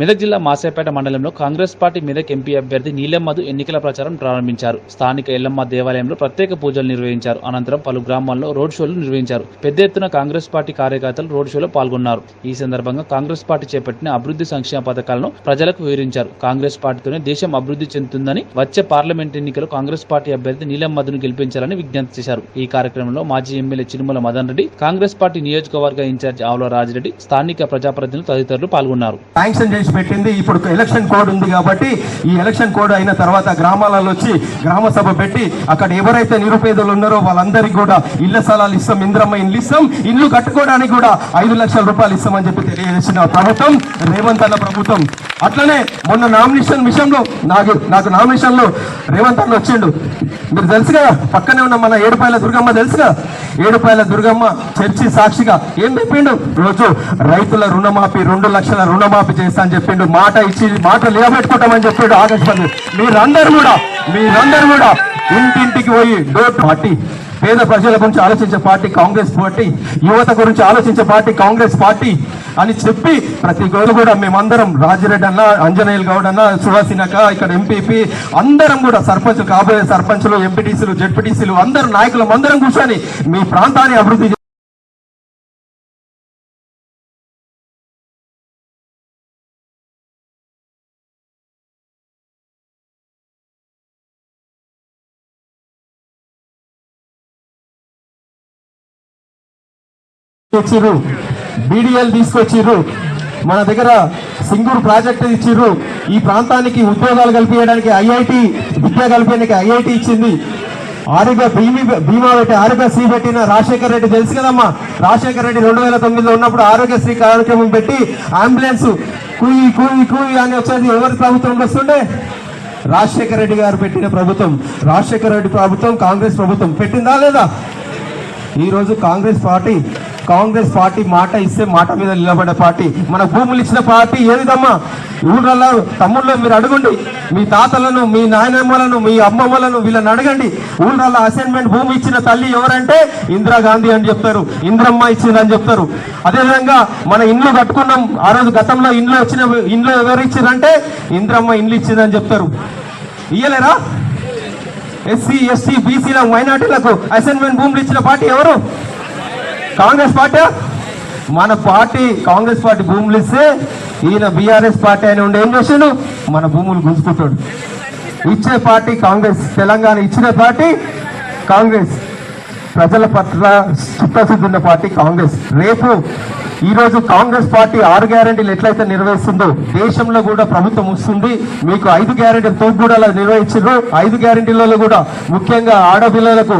మెదక్ జిల్లా మాసేపేట మండలంలో Congress party Medak MP అభ్యర్థి నీలమ్మధు ఎన్నికల ప్రచారం ప్రారంభించారు. స్థానిక ఎల్లమ్మ దేవాలయంలో ప్రత్యేక పూజలు నిర్వహించారు. అనంతరం పలు గ్రామాల్లో రోడ్ షోలు నిర్వహించారు. పెద్ద ఎత్తున కాంగ్రెస్ పార్టీ కార్యకర్తలు రోడ్ షోలో పాల్గొన్నారు. ఈ సందర్భంగా కాంగ్రెస్ పార్టీ చేపట్టిన అభివృద్ధి సంక్షేమ పథకాలను ప్రజలకు వివరించారు. కాంగ్రెస్ పార్టీతోనే దేశం అభివృద్ధి చెందుతుందని వచ్చే పార్లమెంట్ ఎన్నికలు కాంగ్రెస్ పార్టీ అభ్యర్థి నీలమ్మధును గెలిపించాలని విజ్ఞప్తి చేశారు. ఈ కార్యక్రమంలో మాజీ ఎమ్మెల్యే చిరుమల మదన్ రెడ్డి కాంగ్రెస్ పార్టీ నియోజకవర్గ ఇన్ఛార్జ్ ఆవుల రాజిరెడ్డి స్థానిక ప్రజాప్రతినిధులు తదితరులు పాల్గొన్నారు. ప్రవేశపెట్టింది. పెట్టింది ఇప్పుడు ఎలక్షన్ కోడ్ ఉంది కాబట్టి ఈ ఎలక్షన్ కోడ్ అయిన తర్వాత గ్రామాలలో వచ్చి గ్రామ సభ పెట్టి అక్కడ ఎవరైతే నిరుపేదలు ఉన్నారో వాళ్ళందరికీ కూడా ఇళ్ళ స్థలాలు ఇస్తాం ఇంద్రమ్మ ఇల్లు ఇస్తాం ఇల్లు కట్టుకోవడానికి కూడా ఐదు లక్షల రూపాయలు ఇస్తామని చెప్పి తెలియజేసిన ప్రభుత్వం. రేవంత్ అన్న ప్రభుత్వం అట్లనే మొన్న నామినేషన్ విషయంలో నాకు నాకు నామినేషన్లో రేవంత్ అన్న వచ్చిండు. మీరు తెలుసుగా పక్కనే ఉన్న మన ఏడుపాయల దుర్గమ్మ తెలుసుగా ఏడుపాయల దుర్గమ్మ చర్చి సాక్షిగా ఏం చెప్పిండు? రోజు రైతుల రుణమాఫీ రెండు లక్షల రుణమాఫీ చేస్తా అని చెప్పిండు. మాట ఇచ్చి మాట నిలబెట్టుకుంటామని చెప్పిండు ఆకాశవాణి. మీరందరు మీరందరూ కూడా మీరందరూ కూడా ఇంటింటికి పోయి డోర్ పార్టీ. పేద ప్రజల గురించి ఆలోచించే పార్టీ కాంగ్రెస్ పార్టీ యువత గురించి ఆలోచించే పార్టీ కాంగ్రెస్ పార్టీ అని చెప్పి ప్రతి రోజు కూడా మేమందరం రాజిరెడ్డి అన్న అంజనేయులు గౌడ్ అన్న సుహాసినక ఇక్కడ ఎంపీపీ అందరం కూడా సర్పంచ్ కాబోయే సర్పంచ్లు ఎంపీటీసీలు జెడ్పీటీసీలు అందరు నాయకులం అందరం కూర్చొని మీ ప్రాంతాన్ని అభివృద్ధి తెచ్చిర్రు. బీడీఎల్ తీసుకొచ్చిర్రు. మన దగ్గర సింగూరు ప్రాజెక్టు ఇచ్చిర్రు. ఈ ప్రాంతానికి ఉద్యోగాలు కల్పించడానికి ఐఐటి విద్య కల్పించడానికి ఐఐటి ఇచ్చింది. ఆరోగ్య భీమి బీమా పెట్టి ఆరోగ్యశ్రీ పెట్టిన రాజశేఖర రెడ్డి తెలుసు కదమ్మా? రాజశేఖర రెడ్డి రెండు వేల తొమ్మిదిలో ఉన్నప్పుడు ఆరోగ్యశ్రీ కార్యక్రమం పెట్టి అంబులెన్స్ కూయి కూయి కూయి అని వచ్చేది ఎవరి ప్రభుత్వం వస్తుండే? రాజశేఖర రెడ్డి గారు పెట్టిన ప్రభుత్వం. రాజశేఖర రెడ్డి ప్రభుత్వం కాంగ్రెస్ ప్రభుత్వం. పెట్టిందా లేదా? ఈ రోజు కాంగ్రెస్ పార్టీ కాంగ్రెస్ పార్టీ మాట ఇస్తే మాట మీద నిలబడే పార్టీ. మన భూములు ఇచ్చిన పార్టీ ఏదిదమ్మా? ఊళ్ళల్లో తమ్ముళ్ళు మీరు అడగండి. మీ తాతలను మీ నాయనమ్మలను మీ అమ్మమ్మలను వీళ్ళని అడగండి. ఊళ్ళల్లో అసైన్మెంట్ భూమి ఇచ్చిన తల్లి ఎవరంటే ఇందిరాగాంధీ అని చెప్తారు. ఇంద్రమ్మ ఇచ్చిందని చెప్తారు. అదేవిధంగా మన ఇండ్లు కట్టుకున్నాం. ఆ రోజు గతంలో ఇండ్లు వచ్చిన ఇండ్లు ఎవరు ఇచ్చిందంటే ఇంద్రమ్మ ఇండ్లు ఇచ్చిందని చెప్తారు. ఇయ్యలేరా? ఎస్సీ ఎస్టీ బీసీల మైనార్టీలకు అసైన్మెంట్ భూములు ఇచ్చిన పార్టీ ఎవరు? కాంగ్రెస్ పార్టీ మన పార్టీ కాంగ్రెస్ పార్టీ భూములు ఇస్తే ఈయన బీఆర్ఎస్ పార్టీ అని ఉండి ఏం చేసిండు? మన భూములు గుంజుకుంటాడు ఇచ్చే పార్టీ కాంగ్రెస్ తెలంగాణ ఇచ్చిన పార్టీ కాంగ్రెస్. ప్రజల పట్ల చిత్తశుద్ధి ఉన్న పార్టీ కాంగ్రెస్. రేపు ఈ రోజు కాంగ్రెస్ పార్టీ ఆరు గ్యారెంటీలు ఎట్లయితే నిర్వహిస్తుందో దేశంలో కూడా ప్రభుత్వం వస్తుంది. మీకు ఐదు గ్యారెంటీలతో కూడా అలా నిర్వహించారు. ఐదు గ్యారెంటీలలో కూడా ముఖ్యంగా ఆడపిల్లలకు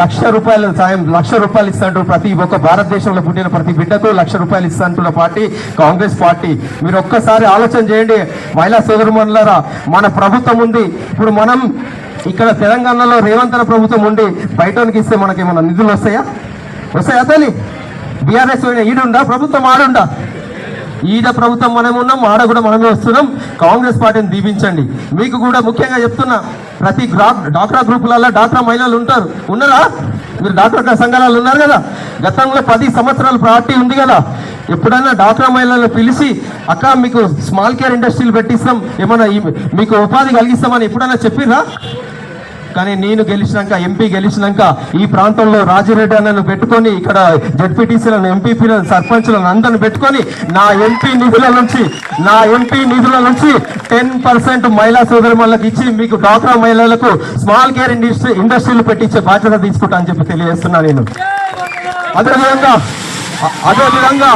లక్ష రూపాయల సాయం లక్ష రూపాయలు ఇస్తాంటారు ప్రతి ఒక్క భారతదేశంలో పుట్టిన ప్రతి బిడ్డకు లక్ష రూపాయలు ఇస్తాంటున్న పార్టీ కాంగ్రెస్ పార్టీ. మీరు ఒక్కసారి ఆలోచన చేయండి. మహిళా సోదరుమణులారా మన ప్రభుత్వం ఉంది. ఇప్పుడు మనం ఇక్కడ తెలంగాణలో రేవంతర ప్రభుత్వం ఉండి బయటకి ఇస్తే మనకి ఏమైనా నిధులు వస్తాయా? వస్తాయా తల్లి బీఆర్ఎస్ ఈడుండా? ప్రభుత్వం ఆడుండా? ఈడ ప్రభుత్వం మనం ఉన్నాం ఆడ కూడా మనమే వస్తున్నాం. కాంగ్రెస్ పార్టీని దీపించండి మీకు కూడా ముఖ్యంగా చెప్తున్నా ప్రతి గ్రా డాక్రా గ్రూపులలో డాక్రా మహిళలు ఉంటారు. ఉన్నారా? మీరు డాక్టర్ సంఘాలలో ఉన్నారు కదా? గతంలో పది సంవత్సరాల పార్టీ ఉంది కదా? ఎప్పుడైనా డాక్రా మహిళలను పిలిచి అక్క మీకు స్మాల్ కేర్ ఇండస్ట్రీలు పెట్టిస్తాం. ఏమైనా మీకు ఉపాధి కలిగిస్తామని ఎప్పుడైనా చెప్పిరా కానీ నేను గెలిచినాక ఎంపీ గెలిచినాక ఈ ప్రాంతంలో రాజిరెడ్డి అన్నను పెట్టుకొని ఇక్కడ జడ్పీటీసీలను ఎంపీపీలను సర్పంచ్లను అందరిని పెట్టుకొని నా ఎంపీ నిధుల నుంచి నా ఎంపీ నిధుల నుంచి టెన్ పర్సెంట్ మహిళా సోదరులకు ఇచ్చి మీకు డాక్రా మహిళలకు స్మాల్ కేర్ ఇండస్ట్రీ ఇండస్ట్రీలు పెట్టించే బాధ్యత తీసుకుంటా అని చెప్పి తెలియజేస్తున్నా నేను. అదేవిధంగా అదే విధంగా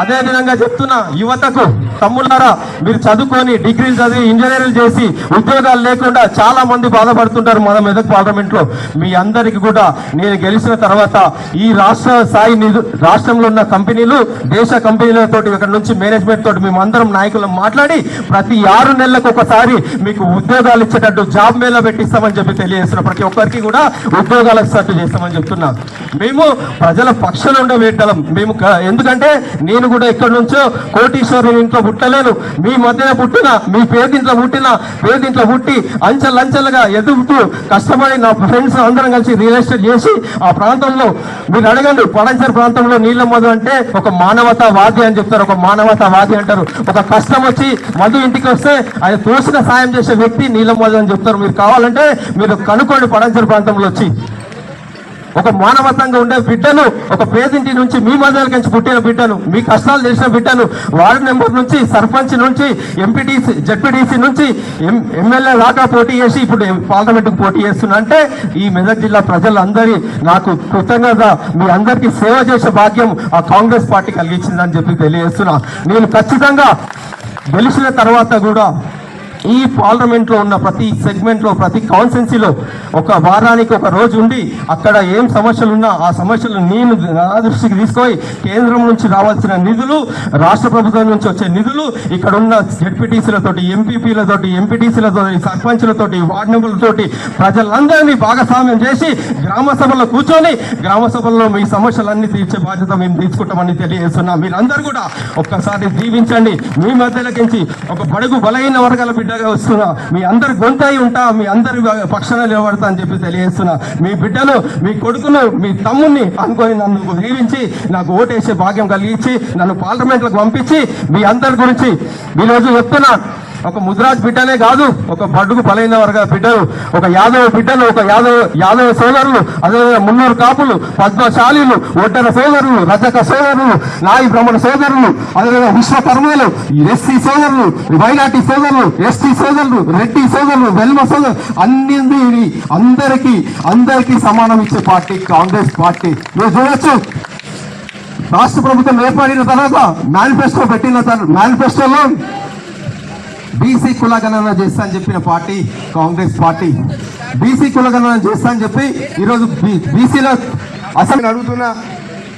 అదే విధంగా చెప్తున్నా యువతకు తమ్ముళ్ళారా? మీరు చదువుకొని డిగ్రీలు చదివి ఇంజనీరింగ్ చేసి ఉద్యోగాలు లేకుండా చాలా మంది బాధపడుతుంటారు మన మెదక్ పార్లమెంట్లో మీ అందరికి కూడా నేను గెలిచిన తర్వాత ఈ రాష్ట్ర స్థాయి నిధు రాష్ట్రంలో ఉన్న కంపెనీలు దేశ కంపెనీలతో ఇక్కడ నుంచి మేనేజ్మెంట్ తోటి మేము అందరం నాయకులను మాట్లాడి ప్రతి ఆరు నెలలకు ఒకసారి మీకు ఉద్యోగాలు ఇచ్చేటట్టు జాబ్ మేళ పెట్టిస్తామని చెప్పి తెలియజేస్తున్నా ప్రతి ఒక్కరికి కూడా ఉద్యోగాలకు ఇస్తట్టు చేస్తామని చెప్తున్నా. మేము ప్రజల పక్షంలో ఉండే వేటలం మేము ఎందుకంటే నేను కూడా ఇక్కడ నుంచో కోటీశ్వరుని ఇంట్లో పుట్టలేను. మీ మధ్యన పుట్టిన మీ పేదింట్లో పుట్టిన పేదింట్లో పుట్టి అంచెలంచెలుగా ఎదుగుతూ కష్టపడి నా ఫ్రెండ్స్ అందరం కలిసి రియల్ ఎస్టేట్ చేసి ఆ ప్రాంతంలో మీరు అడగండి పడంచర్ ప్రాంతంలో నీళ్ళ మధు అంటే ఒక మానవతావాది అని చెప్తారు. ఒక మానవతావాది అంటారు. ఒక కష్టం వచ్చి మధు ఇంటికి వస్తే ఆయన తోసిన సాయం చేసే వ్యక్తి నీళ్ళ మధు అని చెప్తారు. మీరు కావాలంటే మీరు కనుక్కోండి పడంచర్ ప్రాంతంలో వచ్చి. ఒక మానవతంగా ఉండే బిడ్డను ఒక పేదింటి నుంచి మీ మధ్యలో నుంచి పుట్టిన బిడ్డను మీ కష్టాలు తెలిసిన బిడ్డను వార్డు నెంబర్ నుంచి సర్పంచ్ నుంచి ఎంపీటీసీ జడ్పీటీసీ నుంచి ఎం- ఎమ్మెల్యే దాకా పోటీ చేసి ఇప్పుడు పార్లమెంట్కు పోటీ చేస్తున్నంటే ఈ మెదక్ జిల్లా ప్రజలందరి నాకు కృతజ్ఞత. మీ అందరికీ సేవ చేసే భాగ్యం ఆ కాంగ్రెస్ పార్టీ కలిగించిందని చెప్పి తెలియజేస్తున్నా. నేను ఖచ్చితంగా గెలిచిన తర్వాత కూడా ఈ పార్లమెంట్లో ఉన్న ప్రతి సెగ్మెంట్లో ప్రతి కాన్స్టెన్సీలో ఒక వారానికి ఒక రోజు ఉండి అక్కడ ఏం సమస్యలు ఉన్నా ఆ సమస్యలు నేను నా దృష్టికి తీసుకొని కేంద్రం నుంచి రావాల్సిన నిధులు రాష్ట్ర ప్రభుత్వం నుంచి వచ్చే నిధులు ఇక్కడ ఉన్న జడ్పీటీసీలతోటి ఎంపీపీలతోటి ఎంపీటీసీలతోటి సర్పంచ్లతోటి వార్డు మెంబర్లతోటి ప్రజలందరినీ భాగస్వామ్యం చేసి గ్రామ సభలో కూర్చొని గ్రామ సభల్లో మీ సమస్యలన్నీ తీర్చే బాధ్యత మేము తీసుకుంటామని తెలియజేస్తున్నాం. మీరందరూ కూడా ఒక్కసారి జీవించండి మీ మధ్యలోకించి ఒక బడుగు బలహీన వర్గాల బిడ్డగా వస్తున్నా. మీ అందరి గొంతై ఉంటా మీ అందరి పక్షాన నిలబడతా అని చెప్పి తెలియజేస్తున్నా. మీ బిడ్డను మీ కొడుకును మీ తమ్ముని అనుకొని నన్ను దీవించి నాకు ఓటేసే భాగ్యం కలిగించి నన్ను పార్లమెంట్లకు పంపించి మీ అందరి గురించి ఈరోజు చెప్తున్నా. ఒక ముద్రాజ్ బిడ్డనే కాదు ఒక బడుగు బలైన వర్గ బిడ్డలు ఒక యాదవ బిడ్డలు ఒక యాదవ యాదవ సోదరులు అదేవిధంగా మున్నూరు కాపులు పద్మశాలీలు ఒడ్డర సోదరులు రజక సోదరులు నాయి బ్రహ్మణ సోదరులు అదేవిధంగా విశ్వకర్మలు ఎస్సీ సోదరులు వైనాటి సోదరులు ఎస్టీ సోదరులు రెడ్డి సోదరులు వెల్మ సోదరులు అన్ని అందరికీ అందరికీ సమానం ఇచ్చే పార్టీ కాంగ్రెస్ పార్టీ. మీరు చూడొచ్చు. రాష్ట్ర ప్రభుత్వం ఏర్పడిన తర్వాత మేనిఫెస్టో పెట్టిన తర్వాత మేనిఫెస్టోలో బీసీ కులగణన చేస్తా అని చెప్పిన పార్టీ కాంగ్రెస్ పార్టీ. బీసీ కులగణన చేస్తా అని చెప్పి ఈరోజు బీసీలో అసలు అడుగుతున్న అడుగుతున్నా.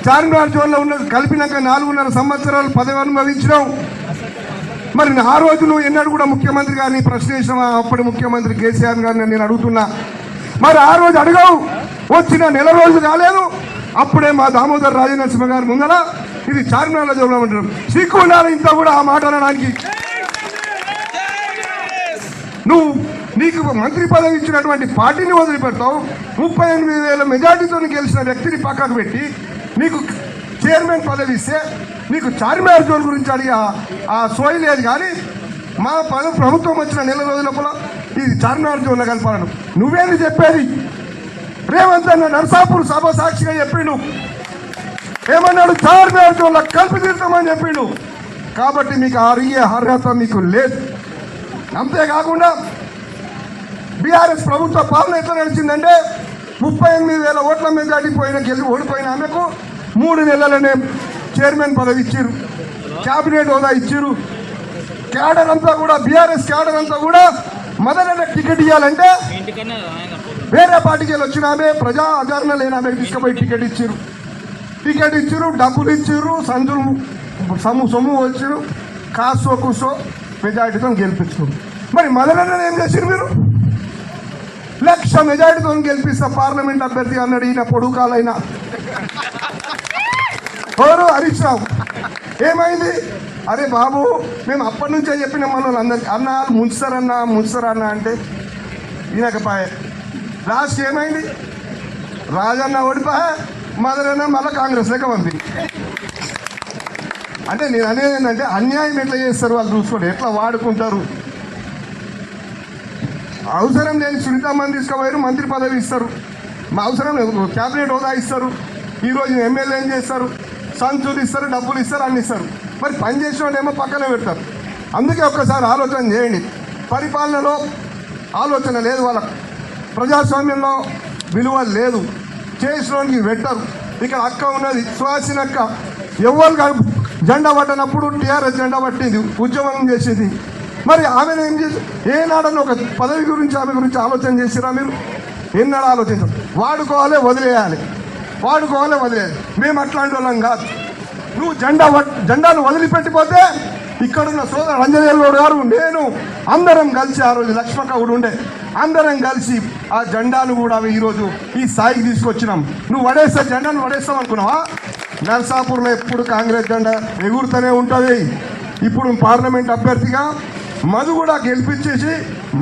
చార్మినార్ జోన్లో ఉన్న కలిపినాక నాలుగున్నర సంవత్సరాలు పదవి అనుభవించడం మరి ఆ రోజు నువ్వు ఎన్నడూ కూడా ముఖ్యమంత్రి గారిని ప్రశ్నించిన అప్పటి ముఖ్యమంత్రి కేసీఆర్ గారిని నేను అడుగుతున్నా. మరి ఆ రోజు అడగవు. వచ్చిన నెల రోజులు కాలేదు. అప్పుడే మా దామోదర్ రాజనరసింహ గారి ముందర ఇది చార్మినార్లో జోన్లో ఉంటారు సిగ్గు ఉండాలి ఇంత కూడా ఆ మాట అనడానికి నువ్వు నీకు మంత్రి పదవి ఇచ్చినటువంటి పార్టీని వదిలిపెడతావు. ముప్పై ఎనిమిది వేల మెజార్టీతో గెలిచిన వ్యక్తిని పక్కకు పెట్టి నీకు చైర్మన్ పదవి ఇస్తే నీకు చార్మినార్ జోన్ గురించి అడిగి. ఆ- సోయి లేదు కానీ మా పద ప్రభుత్వం వచ్చిన నెల రోజుల లోపల ఇది చార్మినార్ జోన్లో కలపాలను నువ్వేంది చెప్పేది? రేవంత్ అన్న నర్సాపూర్ సభ సాక్షిగా చెప్పిండు. ఏమన్నాడు? చార్మినార్ జోన్లో కలిపి తీర్థమని చెప్పిండు. కాబట్టి మీకు ఆ అడిగే అర్హత మీకు లేదు. అంతేకాకుండా బీఆర్ఎస్ ప్రభుత్వ పాలన ఎట్లా నడిచిందంటే ముప్పై ఎనిమిది వేల ఓట్ల మీద పోయిన గెలిచి ఓడిపోయిన ఆమెకు మూడు నెలలనే చైర్మన్ పదవి ఇచ్చారు క్యాబినెట్ హోదా ఇచ్చారు క్యాడర్ అంతా కూడా బీఆర్ఎస్ క్యాడర్ అంతా కూడా మొదలైన టికెట్ ఇవ్వాలంటే వేరే పార్టీకి వెళ్ళి వచ్చిన ఆమె ప్రజా ఆదరణ లేని ఆమెకు తీసుకుపోయి టికెట్ ఇచ్చారు టికెట్ ఇచ్చారు డబ్బులు ఇచ్చారు సంచులు సొమ్ము సొమ్ము వచ్చారు కాసో కుసో మెజార్టీతో గెలిపించారు మరి మదనన్న ఏం చేశారు మీరు? లక్ష మెజార్టీతో గెలిపిస్తా పార్లమెంట్ అభ్యర్థి అన్నాడు ఈయన పొడుకాలైన ఎవరు హరీష్ రావు ఏమైంది? అరే బాబు మేము అప్పటి నుంచే చెప్పిన మన వాళ్ళందరికీ అన్న ముంచుతారన్న ముంచుతారన్న అంటే ఈయనకపాయే లాస్ట్ ఏమైంది? రాజన్న ఓడిపా మదరన్న మళ్ళీ కాంగ్రెస్ లెక్క పంపింది. అంటే నేను అనేది ఏంటంటే అన్యాయం ఎట్లా చేస్తారు వాళ్ళు చూసుకోండి. ఎట్లా వాడుకుంటారు? అవసరం లేని సునీతమ్మని తీసుకుపోయారు మంత్రి పదవి ఇస్తారు. మా అవసరం లేదు క్యాబినెట్ హోదా ఇస్తారు. ఈరోజు ఎమ్మెల్యే ఏం చేస్తారు? సంచులు ఇస్తారు డబ్బులు ఇస్తారు అన్ని ఇస్తారు. మరి పని చేసిన ఏమో పక్కనే పెడతారు. అందుకే ఒక్కసారి ఆలోచన చేయండి. పరిపాలనలో ఆలోచన లేదు వాళ్ళకు. ప్రజాస్వామ్యంలో విలువ లేదు. చేసినోడికి పెట్టరు ఇక్కడ అక్క ఉన్నది సుహాసిన అక్క. ఎవరు కాదు, జెండా పట్టినప్పుడు టీఆర్ఎస్ జెండా పట్టింది ఉద్యమం చేసింది. మరి ఆమెను ఏం చేసి ఏనాడని ఒక పదవి గురించి ఆమె గురించి ఆలోచన చేసిరా మీరు? ఎన్నడ ఆలోచించారు వాడుకోవాలి వదిలేయాలి. వాడుకోవాలి వదిలేయాలి. మేము అట్లాంటి వాళ్ళం కాదు. నువ్వు జెండా జెండాను వదిలిపెట్టిపోతే ఇక్కడున్న సోదరు అంజనేయులు గారు నేను అందరం కలిసి ఆ రోజు లక్ష్మక్క కూడా ఉండే. అందరం కలిసి ఆ జెండాను కూడా ఈరోజు ఈ స్థాయికి తీసుకొచ్చినాం. నువ్వు వడేస్తే జెండాను వడేస్తావు అనుకున్నావా? నర్సాపూర్లో ఎప్పుడు కాంగ్రెస్ జెండా ఎగురుతూనే ఉంటుంది. ఇప్పుడు పార్లమెంట్ అభ్యర్థిగా మధు కూడా గెలిపించేసి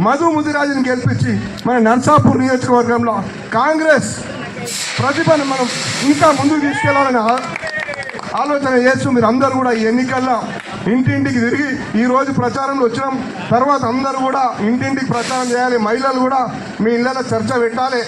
మధు ముదిరాజుని గెలిపించి మన నర్సాపూర్ నియోజకవర్గంలో కాంగ్రెస్ ప్రతిభను మనం ఇంకా ముందుకు తీసుకెళ్ళాలని ఆలోచన చేస్తూ మీరు అందరూ కూడా ఈ ఎన్నికల్లో ఇంటింటికి తిరిగి ఈ రోజు ప్రచారంలో వచ్చినాం. తర్వాత అందరూ కూడా ఇంటింటికి ప్రచారం చేయాలి. మహిళలు కూడా మీ ఇళ్ళలో చర్చ పెట్టాలి.